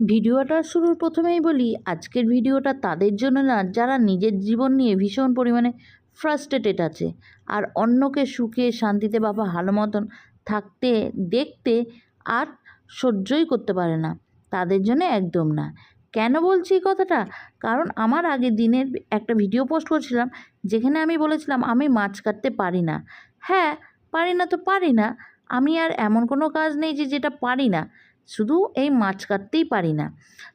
ভিডিওটা শুরুর প্রথমেই বলি, আজকের ভিডিওটা তাদের জন্য না, যারা নিজের জীবন নিয়ে ভীষণ পরিমাণে ফ্রাস্ট্রেটেড আছে। আর অন্যকে সুখে, শান্তিতে বা ভালো মতন থাকতে, দেখতে আর সহ্যই করতে পারে না। তাদের জন্য একদম না। কেন বলছি এই কথাটা? কারণ আমার আগে দিনের একটা ভিডিও পোস্ট করছিলাম, যেখানে আমি বলেছিলাম, আমি মাছ কাটতে পারি না। হ্যাঁ পারি না তো পারি না। আমি আর এমন কোনো কাজ নেই যে, যেটা পারি না। শুধু এই মাছ কাটতেই পারি না।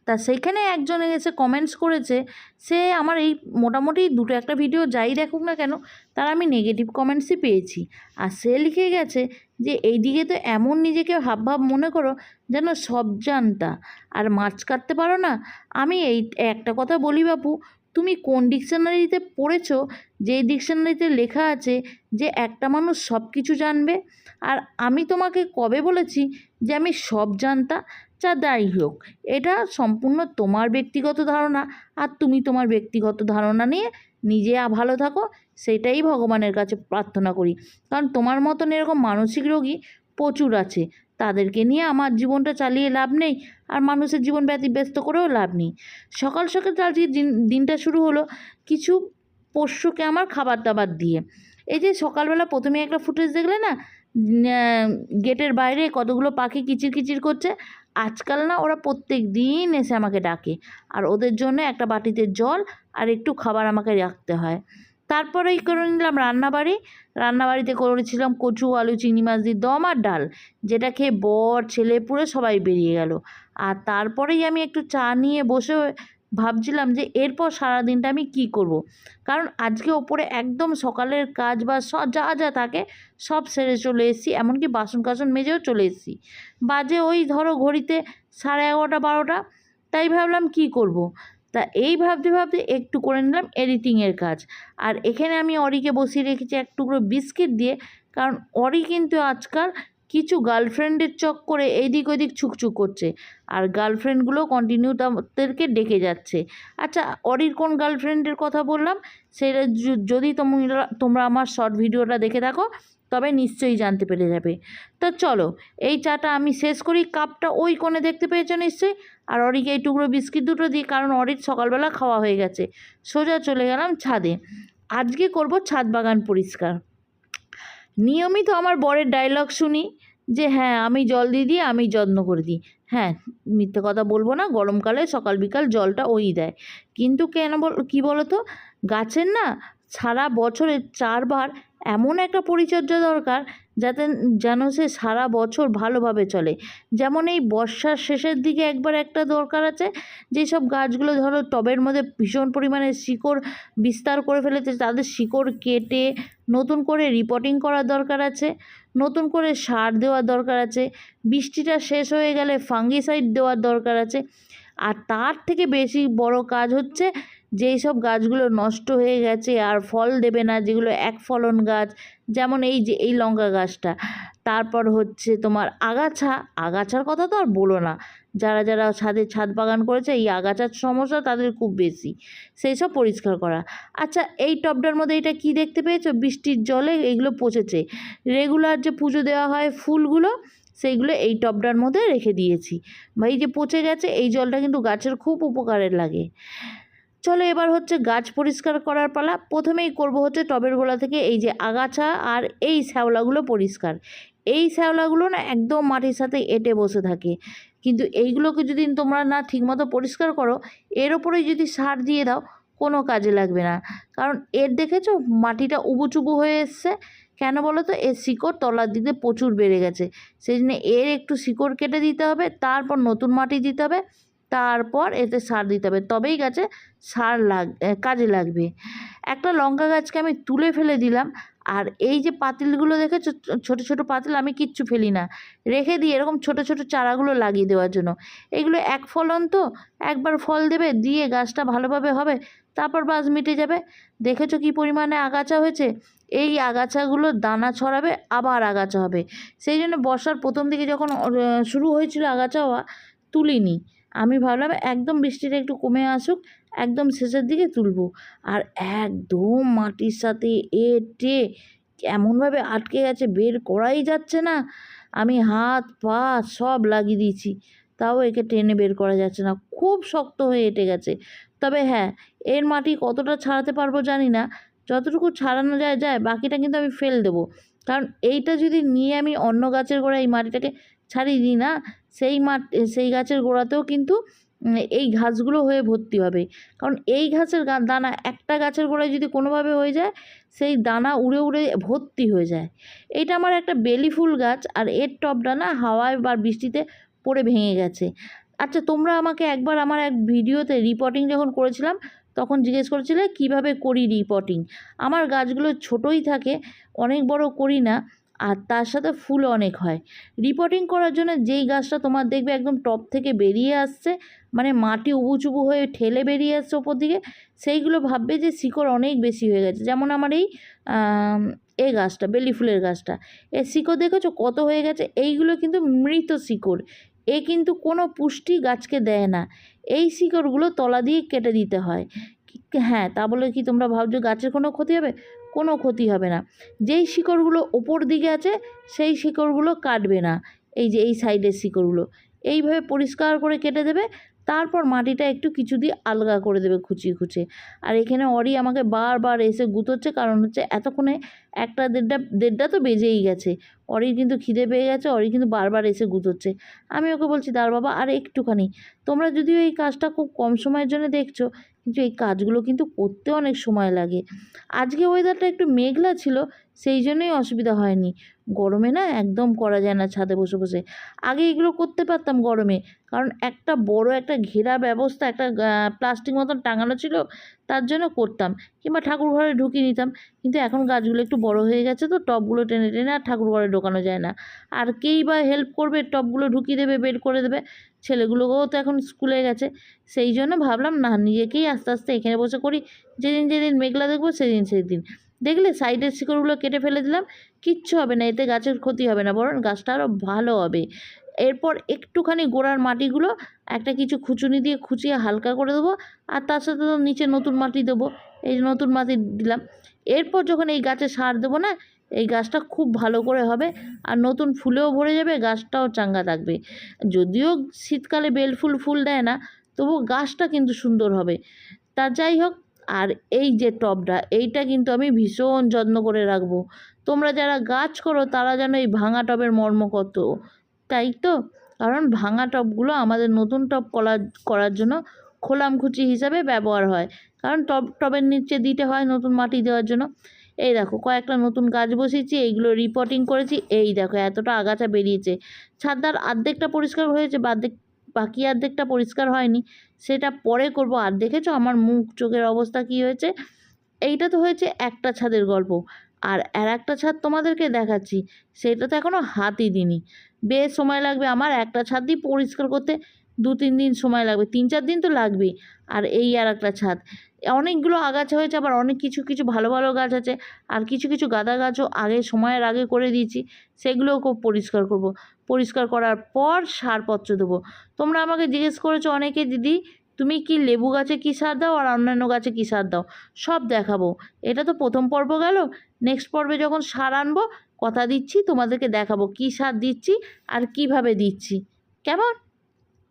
তা সেইখানে একজন এসে কমেন্টস করেছে, সে আমার এই মোটামুটি দুটো একটা ভিডিও যাই দেখুক না কেন, তার আমি নেগেটিভ কমেন্টসই পেয়েছি। আর সে লিখে গেছে যে এইদিকে তো এমন নিজেকে ভাব ভাব মনে করো যেন সব জানতা। আর মাছ কাটতে পারো না। আমি এই একটা কথা বলি বাপু তুমি কোন ডিকশনারিতে পড়েছো? যেই ডিকশনারিতে লেখা আছে যে একটা মানুষ সব কিছু জানবে। আর আমি তোমাকে কবে বলেছি যে আমি সব জানতা? যা যাই হোক, এটা সম্পূর্ণ তোমার ব্যক্তিগত ধারণা। আর তুমি তোমার ব্যক্তিগত ধারণা নিয়ে নিজে ভালো থাকো, সেটাই ভগবানের কাছে প্রার্থনা করি। কারণ তোমার মতন এরকম মানসিক রোগী প্রচুর আছে। তাদেরকে নিয়ে আমার জীবনটা চালিয়ে লাভ নেই, আর মানুষের জীবন ব্যতিব্যস্ত করেও লাভ নেই। সকাল সকাল আজকে দিন- দিনটা শুরু হলো কিছু পোষ্যকে আমার খাবার দাবার দিয়ে। এই যে সকালবেলা প্রথমে একটা ফুটেজ দেখলে না গেটের বাইরে কতগুলো পাখি কিচির কিচির করছে, আজকাল না ওরা প্রত্যেক দিন এসে আমাকে ডাকে, আর ওদের জন্য একটা বাটিতে জল আর একটু খাবার আমাকে রাখতে হয়। তারপরেই করে নিলাম রান্নাবাড়ি রান্নাবাড়িতে করেছিলাম কচু, আলু, চিংড়ি মাছ দিয়ে দম আর ডাল, যেটা খেয়ে বর, ছেলে পুরো সবাই বেরিয়ে গেল আর তারপরেই আমি একটু চা নিয়ে বসে ভাবছিলাম যে এরপর সারাদিনটা আমি কি করব। কারণ আজকে ওপরে একদম সকালের কাজ বা যা যা থাকে সব সেরে চলে এসেছি, এমনকি বাসন কাসন মেজেও চলে এসেছি বাজে ওই ধরো ঘড়িতে সাড়ে এগারোটা, বারোটা, তাই ভাবলাম কি করব। তা এই ভাবতে ভাবতে একটু করে নিলাম এডিটিংয়ের কাজ। আর এখানে আমি অরিকে বসিয়ে রেখেছি এক টুকরো বিস্কিট দিয়ে, কারণ অরি কিন্তু আজকাল কিছু গার্লফ্রেন্ডের চক করে এইদিক ওইদিক ছুকছুক করছে। আর গার্লফ্রেন্ডগুলো কন্টিনিউ তাদেরকে ডেকে যাচ্ছে। আচ্ছা অরির কোন গার্লফ্রেন্ডের কথা বললাম? সেটা যদি তোমরা তোমরা আমার শর্ট ভিডিওটা দেখে থাকো। তবে নিশ্চয়ই জানতে পেরে যাবে। তো চলো, এই চাটা আমি শেষ করি, কাপটা ওই কোণে দেখতে পেয়েছ নিশ্চয়ই? আর অরিকে এই টুকরো বিস্কিট দুটো দিই, কারণ অরির সকালবেলা খাওয়া হয়ে গেছে। সোজা চলে গেলাম ছাদে। আজকে করব ছাদ বাগান পরিষ্কার। নিয়মিত আমার বরের ডায়লগ শুনি যে হ্যাঁ আমি জল দিয়ে দিই, আমি যত্ন করে দিই। হ্যাঁ মিথ্যে কথা বলব না, গরমকালে সকাল বিকাল জলটা ওই দেয়। কিন্তু কেন বল, কী বলো তো গাছের না সারা বছরে চারবার এমন একটা পরিচর্যা দরকার যাতে যেন সে সারা বছর ভালোভাবে চলে। যেমন এই বর্ষার শেষের দিকে একবার একটা দরকার আছে, যেসব গাছগুলো ধরো টবের মধ্যে ভীষণ পরিমাণে শিকড় বিস্তার করে ফেলেছে, তাদের শিকড় কেটে নতুন করে রিপোর্টিং করার দরকার আছে, নতুন করে সার দেওয়ার দরকার আছে, বৃষ্টিটা শেষ হয়ে গেলে ফাঙ্গিসাইড দেওয়ার দরকার আছে। আর তার থেকে বেশি বড় কাজ হচ্ছে যেই সব গাছগুলো নষ্ট হয়ে গেছে আর ফল দেবে না, যেগুলো এক ফলন গাছ, যেমন এই যে, এই লঙ্কা গাছটা। তারপর হচ্ছে তোমার আগাছা। আগাছার কথা তো আর বলো না। যারা যারা ছাদে ছাদ বাগান করেছে, এই আগাছার সমস্যা তাদের খুব বেশি। সেই সব পরিষ্কার করা। আচ্ছা এই টবটার মধ্যে এটা কি দেখতে পেয়েছ? বৃষ্টির জলে এইগুলো পচেছে। রেগুলার যে পুজো দেওয়া হয় ফুলগুলো, সেইগুলো এই টবটার মধ্যে রেখে দিয়েছি। বা এই যে পচে গেছে, এই জলটা কিন্তু গাছের খুব উপকারের লাগে। চলো এবার হচ্ছে গাছ পরিষ্কার করার পালা। প্রথমেই করব হচ্ছে টবের গোড়া থেকে এই যে আগাছা আর এই শ্যাওলাগুলো পরিষ্কার। এই শ্যাওলাগুলো না একদম মাটির সাথে এঁটে বসে থাকে। কিন্তু এইগুলোকে যদি তোমরা না ঠিকমতো পরিষ্কার করো, এর ওপরে যদি সার দিয়ে দাও, কোনো কাজে লাগবে না। কারণ এর দেখেছ? মাটিটা উবুচুবু হয়ে এসছে। কেন বলো তো এর শিকড় তলার দিকে প্রচুর বেড়ে গেছে। সেই জন্য এর একটু শিকড় কেটে দিতে হবে, তারপর নতুন মাটি দিতে হবে। তারপর এতে সার দিতে হবে। তবেই গাছে সার লাগ কাজে লাগবে। একটা লঙ্কা গাছকে আমি তুলে ফেলে দিলাম। আর এই যে পাতিলগুলো দেখেছ ছোট ছোট পাতিল আমি কিচ্ছু ফেলি না। রেখে দিই এরকম ছোট ছোট চারাগুলো লাগিয়ে দেওয়ার জন্য। এগুলো এক ফলন তো, একবার ফল দেবে, দিয়ে গাছটা ভালোভাবে হবে, তারপর বাস মিটে যাবে। দেখেছ কি পরিমাণে আগাছা হয়েছে? এই আগাছাগুলো দানা ছড়াবে, আবার আগাছা হবে। সেই জন্য বর্ষার প্রথম দিকে যখন শুরু হয়েছিল আগাছা হওয়া, তুলিনি। আমি ভাবলাম একদম বৃষ্টিটা একটু কমে আসুক, একদম শেষের দিকে তুলব। আর একদম মাটির সাথে এঁটে এমনভাবে আটকে গেছে, বের করাই যাচ্ছে না। আমি হাত, পা সব লাগিয়ে দিয়েছি, তাও একে টেনে বের করা যাচ্ছে না। খুব শক্ত হয়ে এঁটে গেছে। তবে হ্যাঁ এর মাটি কতটা ছাড়াতে পারব জানি না। যতটুকু ছাড়ানো যায় যায়, বাকিটা কিন্তু আমি ফেল দেবো। কারণ এইটা যদি নিয়ে আমি অন্য গাছের গোড়ায় এই মাটিটাকে ছাড়িয়ে দিই না, সেই মাঠ সেই গাছের গোড়াতেও কিন্তু এই ঘাসগুলো হয়ে ভর্তি হবে। কারণ এই ঘাসের দানা একটা গাছের গোড়ায় যদি কোনোভাবে হয়ে যায়, সেই দানা উড়ে উড়ে ভর্তি হয়ে যায়। এটা আমার একটা বেলি ফুল গাছ, আর এর টপটা না হাওয়ায় বা বৃষ্টিতে পড়ে ভেঙে গেছে। আচ্ছা তোমরা আমাকে একবার আমার এক ভিডিওতে রিপোর্টিং যখন করেছিলাম তখন জিজ্ঞেস করেছিলে, কীভাবে করি রিপোর্টিং আমার গাছগুলো ছোটোই থাকে, অনেক বড় করি না, আর তার সাথে ফুল অনেক হয়। রিপোর্টিং করার জন্য যেই গাছটা তোমার দেখবে একদম টপ থেকে বেরিয়ে আসছে মানে মাটি উবুচুবু হয়ে ঠেলে বেরিয়ে আসছে ওপর দিকে, সেইগুলো ভাববে যে শিকড় অনেক বেশি হয়ে গেছে। যেমন আমার এই এ গাছটা, বেলি ফুলের গাছটা এর শিকড় দেখেছ কত হয়ে গেছে? এইগুলো কিন্তু মৃত শিকড়। এ কিন্তু কোনো পুষ্টি গাছকে দেয় না। এই শিকড়গুলো তলা দিয়ে কেটে দিতে হয়। হ্যাঁ তা বলে কি তোমরা ভাবছ গাছের কোনো ক্ষতি হবে? কোনো ক্ষতি হবে না। যেই শিকড়গুলো ওপর দিকে আছে, সেই শিকড়গুলো কাটবে না। এই যে এই সাইডের শিকড়গুলো। এইভাবে পরিষ্কার করে কেটে দেবে। তারপর মাটিটা একটু কিছু দিয়ে আলগা করে দেবে খুচিয়ে খুচিয়ে। আর এখানে অরি আমাকে বারবার এসে গুঁতোচ্ছে, কারণ হচ্ছে এতক্ষণে একটা দেড়টা দেড়টা তো বেজেই গেছে। অরির কিন্তু খিদে পেয়ে গেছে, অরি কিন্তু বারবার এসে গুঁতোচ্ছে। আমি ওকে বলছি দাঁড় বাবা, আর একটুখানি। তোমরা যদিও এই কাজটা খুব কম সময়ের জন্য দেখছ, কিন্তু এই কাজগুলো কিন্তু করতে অনেক সময় লাগে। আজকে ওয়েদারটা একটু মেঘলা ছিল, সেই জন্যই অসুবিধা হয়নি। গরমে না একদম করা যায় না ছাদে বসে বসে। আগে এগুলো করতে পারতাম গরমে কারণ একটা বড় একটা ঘেরা ব্যবস্থা, একটা প্লাস্টিক মতন টাঙানো ছিল, তার জন্য করতাম। কিংবা ঠাকুর ঘরে ঢুকিয়ে নিতাম। কিন্তু এখন গাছগুলো একটু বড় হয়ে গেছে তো, টবগুলো টেনে টেনে আর ঠাকুর ঘরে ঢোকানো যায় না। আর কেই বা হেল্প করবে, টবগুলো ঢুকিয়ে দেবে, বের করে দেবে। ছেলেগুলোকেও তো এখন স্কুলে গেছে। সেই জন্য ভাবলাম, না, নিজেকেই আস্তে আস্তে এখানে বসে করি। যেদিন যেদিন মেঘলা দেখব, সেদিন সেদিন। দেখলে সাইডের শিকড়গুলো কেটে ফেলে দিলাম। কিচ্ছু হবে না, এতে গাছের ক্ষতি হবে না, বরং গাছটা আরও ভালো হবে। এরপর একটুখানি গোড়ার মাটিগুলো একটা কিছু খুচুনি দিয়ে খুচিয়ে হালকা করে দেবো আর তার সাথে তো নিচে নতুন মাটি দেবো। এই নতুন মাটি দিলাম। এরপর যখন এই গাছে সার দেবো না, এই গাছটা খুব ভালো করে হবে আর নতুন ফুলেও ভরে যাবে, গাছটাও চাঙ্গা থাকবে। যদিও শীতকালে বেল ফুল ফুল দেয় না, তবু গাছটা কিন্তু সুন্দর হবে। তা যাই হোক, আর এই যে টবটা এইটা কিন্তু আমি ভীষণ যত্ন করে রাখব। তোমরা যারা গাছ করো, তারা যেন এই ভাঙা টবের মর্ম কত তাই তো? কারণ ভাঙা টবগুলো আমাদের নতুন টব করার করার জন্য খোলামখুচি হিসাবে ব্যবহার হয়। কারণ টব টবের নিচে দিতে হয় নতুন মাটি দেওয়ার জন্য। এই দেখো, কয়েকটা নতুন গাছ বসিয়েছি এইগুলো রিপোর্টিং করেছি। এই দেখো, এতটা আগাছা বেরিয়েছে। ছাদটার অর্ধেকটা পরিষ্কার হয়েছে, বার্ধেক, বাকি অর্ধেকটা পরিষ্কার হয়নি। সেটা পরে করব। আর দেখেছ আমার মুখ, চোখের অবস্থা কি হয়েছে? এইটা তো হয়েছে একটা ছাদের গল্প। আর আর একটা ছাদ তোমাদেরকে দেখাচ্ছি, সেটা তো এখনও হাতই দিইনি। বেশ সময় লাগবে আমার, একটা ছাদই পরিষ্কার করতে দু, তিন দিন সময় লাগবে, তিন, চার দিন তো লাগবেই। আর এই আর একটা ছাদ, অনেকগুলো আগাছা হয়েছে, আবার অনেক কিছু কিছু ভালো ভালো গাছ আছে, আর কিছু কিছু গাঁদা গাছও আগে সময়ের আগে করে দিয়েছি, সেগুলোও খুব পরিষ্কার করব। পরিষ্কার করার পর সারপত্র দেবো। তোমরা আমাকে জিজ্ঞেস করেছ অনেকে, দিদি, তুমি কি লেবু গাছে কী সার দাও, আর অন্যান্য গাছে কী সার দাও? সব দেখাবো। এটা তো প্রথম পর্ব গেল, নেক্সট পর্বে যখন সার আনব কথা দিচ্ছি তোমাদেরকে দেখাবো কী সার দিচ্ছি আর কীভাবে দিচ্ছি। কেমন?